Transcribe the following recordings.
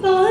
Oh.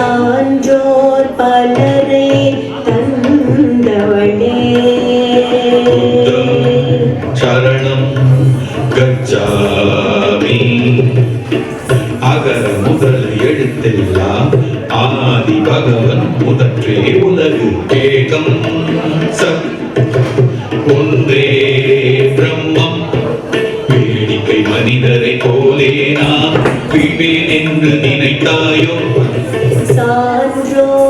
சான்றோர் பலரை தந்தவளே சரணம் கச்சாமி அகர முதல் எழுத்தெல்லாம் ஆதி பகவன் முதற்றே உலகு ஏகம் சத் ஒன்றே பிரம்மம். வேடிக்கை மனிதரை போலே நான் விவேன் என்று நினைத்தாயோ? Senhor.